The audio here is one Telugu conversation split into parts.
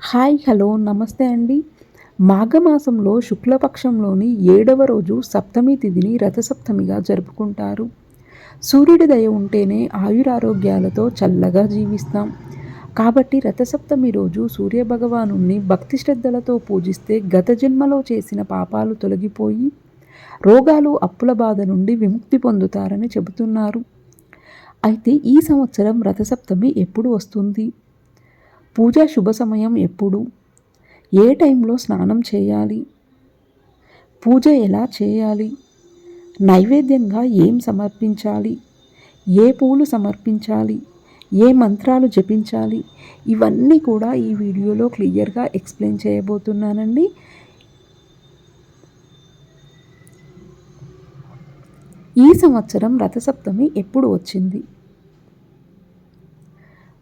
హాయ్ హలో నమస్తే అండి. మాఘమాసంలో శుక్లపక్షంలోని ఏడవ రోజు సప్తమి తిథిని రథసప్తమిగా జరుపుకుంటారు. సూర్యుడి దయ ఉంటేనే ఆయురారోగ్యాలతో చల్లగా జీవిస్తాం. కాబట్టి రథసప్తమి రోజు సూర్యభగవాను భక్తి శ్రద్ధలతో పూజిస్తే గత జన్మలో చేసిన పాపాలు తొలగిపోయి రోగాలు అప్పుల బాధ నుండి విముక్తి పొందుతారని చెబుతున్నారు. అయితే ఈ సంవత్సరం రథసప్తమి ఎప్పుడు వస్తుంది? పూజ శుభ సమయం ఎప్పుడు? ఏ టైంలో స్నానం చేయాలి? పూజ ఎలా చేయాలి? నైవేద్యంగా ఏం సమర్పించాలి? ఏ పూలు సమర్పించాలి? ఏ మంత్రాలు జపించాలి? ఇవన్నీ కూడా ఈ వీడియోలో క్లియర్గా ఎక్స్ప్లెయిన్ చేయబోతున్నానండి. ఈ సంవత్సరం రథసప్తమి ఎప్పుడు వచ్చింది?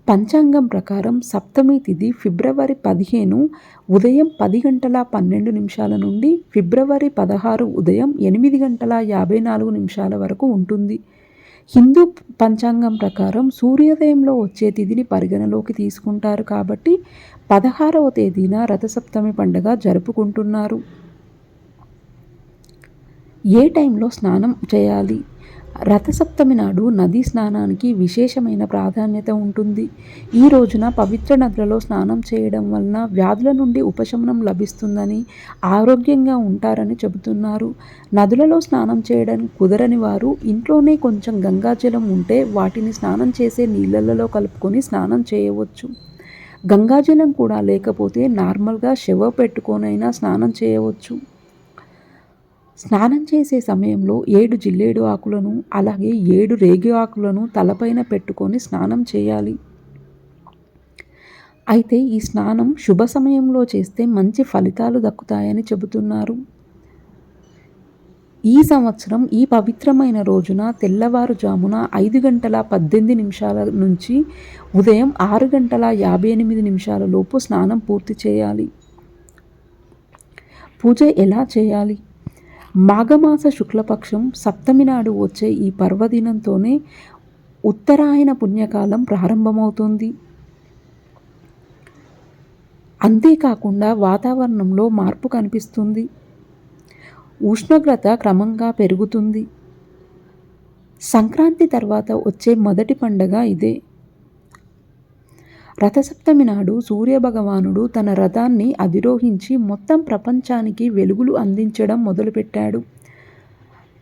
పంచాంగం ప్రకారం సప్తమి తిథి ఫిబ్రవరి పదిహేను ఉదయం పది గంటల పన్నెండు నిమిషాల నుండి ఫిబ్రవరి పదహారు ఉదయం ఎనిమిది గంటల యాభై నాలుగు నిమిషాల వరకు ఉంటుంది. హిందూ పంచాంగం ప్రకారం సూర్యోదయంలో వచ్చే తిథిని పరిగణలోకి తీసుకుంటారు కాబట్టి పదహారవ తేదీన రథసప్తమి పండుగ జరుపుకుంటున్నారు. ఏ టైంలో స్నానం చేయాలి? రథసప్తమి నాడు నదీ స్నానానికి విశేషమైన ప్రాధాన్యత ఉంటుంది. ఈ రోజున పవిత్ర నదులలో స్నానం చేయడం వలన వ్యాధుల నుండి ఉపశమనం లభిస్తుందని ఆరోగ్యంగా ఉంటారని చెబుతున్నారు. నదులలో స్నానం చేయడం కుదరని వారు ఇంట్లోనే కొంచెం గంగాజలం ఉంటే వాటిని స్నానం చేసే నీళ్ళలలో కలుపుకొని స్నానం చేయవచ్చు. గంగాజలం కూడా లేకపోతే నార్మల్గా శవ పెట్టుకొనైనా స్నానం చేయవచ్చు. స్నానం చేసే సమయంలో ఏడు జిల్లేడు ఆకులను అలాగే ఏడు రేగి ఆకులను తలపైన పెట్టుకొని స్నానం చేయాలి. అయితే ఈ స్నానం శుభ సమయంలో చేస్తే మంచి ఫలితాలు దక్కుతాయని చెబుతున్నారు. ఈ సంవత్సరం ఈ పవిత్రమైన రోజున తెల్లవారుజామున ఐదు గంటల పద్దెనిమిది నిమిషాల నుంచి ఉదయం ఆరు గంటల యాభై ఎనిమిది నిమిషాల లోపు స్నానం పూర్తి చేయాలి. పూజ ఎలా చేయాలి? మాఘమాస శుక్లపక్షం సప్తమి నాడు వచ్చే ఈ పర్వదినంతోనే ఉత్తరాయణ పుణ్యకాలం ప్రారంభమవుతుంది. అంతేకాకుండా వాతావరణంలో మార్పు కనిపిస్తుంది. ఉష్ణోగ్రత క్రమంగా పెరుగుతుంది. సంక్రాంతి తర్వాత వచ్చే మొదటి పండగ ఇదే. రథసప్తమి నాడు సూర్యభగవానుడు తన రథాన్ని అధిరోహించి మొత్తం ప్రపంచానికి వెలుగులు అందించడం మొదలుపెట్టాడు.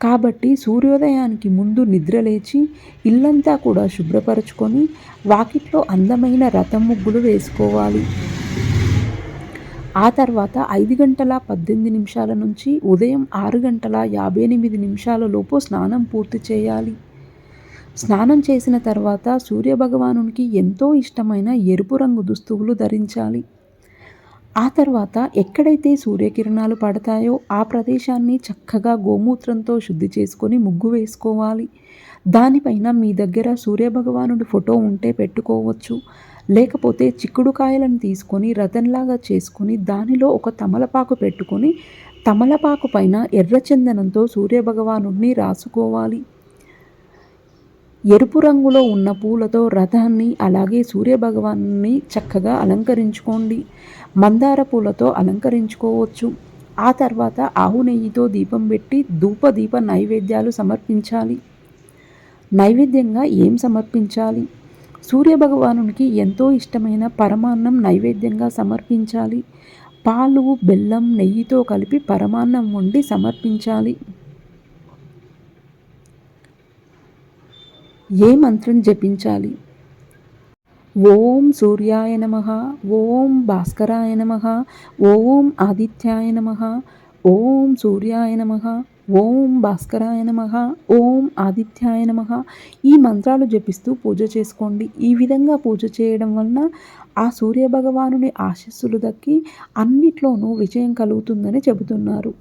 కాబట్టి సూర్యోదయానికి ముందు నిద్రలేచి ఇల్లంతా కూడా శుభ్రపరచుకొని వాకిట్లో అందమైన రథం ముగ్గులు వేసుకోవాలి. ఆ తర్వాత ఐదు గంటల పద్దెనిమిది నిమిషాల నుంచి ఉదయం ఆరు గంటల యాభై ఎనిమిది నిమిషాల లోపు స్నానం పూర్తి చేయాలి. స్నానం చేసిన తర్వాత సూర్యభగవానునికి ఎంతో ఇష్టమైన ఎరుపు రంగు దుస్తువులు ధరించాలి. ఆ తర్వాత ఎక్కడైతే సూర్యకిరణాలు పడతాయో ఆ ప్రదేశాన్ని చక్కగా గోమూత్రంతో శుద్ధి చేసుకొని ముగ్గు వేసుకోవాలి. దానిపైన మీ దగ్గర సూర్యభగవానుడి ఫోటో ఉంటే పెట్టుకోవచ్చు. లేకపోతే చిక్కుడుకాయలను తీసుకొని రథంలాగా చేసుకొని దానిలో ఒక తమలపాకు పెట్టుకొని తమలపాకు పైన ఎర్రచందనంతో సూర్యభగవానుడిని రాసుకోవాలి. ఎరుపు రంగులో ఉన్న పూలతో రథాన్ని అలాగే సూర్యభగవాన్ని చక్కగా అలంకరించుకోండి. మందార పూలతో అలంకరించుకోవచ్చు. ఆ తర్వాత ఆవు నెయ్యితో దీపం పెట్టి ధూప దీప నైవేద్యాలు సమర్పించాలి. నైవేద్యంగా ఏం సమర్పించాలి? సూర్యభగవానునికి ఎంతో ఇష్టమైన పరమాన్నం నైవేద్యంగా సమర్పించాలి. పాలు బెల్లం నెయ్యితో కలిపి పరమాన్నం వండి సమర్పించాలి. ఏ మంత్రం జపించాలి? ఓం సూర్యాయ నమ ఓం భాస్కరాయ నమ ఓం ఆదిత్యాయ నమ ఓం సూర్యాయ నమ ఓం భాస్కరాయ నమ ఓం ఆదిత్యాయ నమ. ఈ మంత్రాలు జపిస్తూ పూజ చేసుకోండి. ఈ విధంగా పూజ చేయడం వలన ఆ సూర్యభగవానుని ఆశస్సులు దక్కి అన్నిట్లోనూ విజయం కలుగుతుందని చెబుతున్నారు.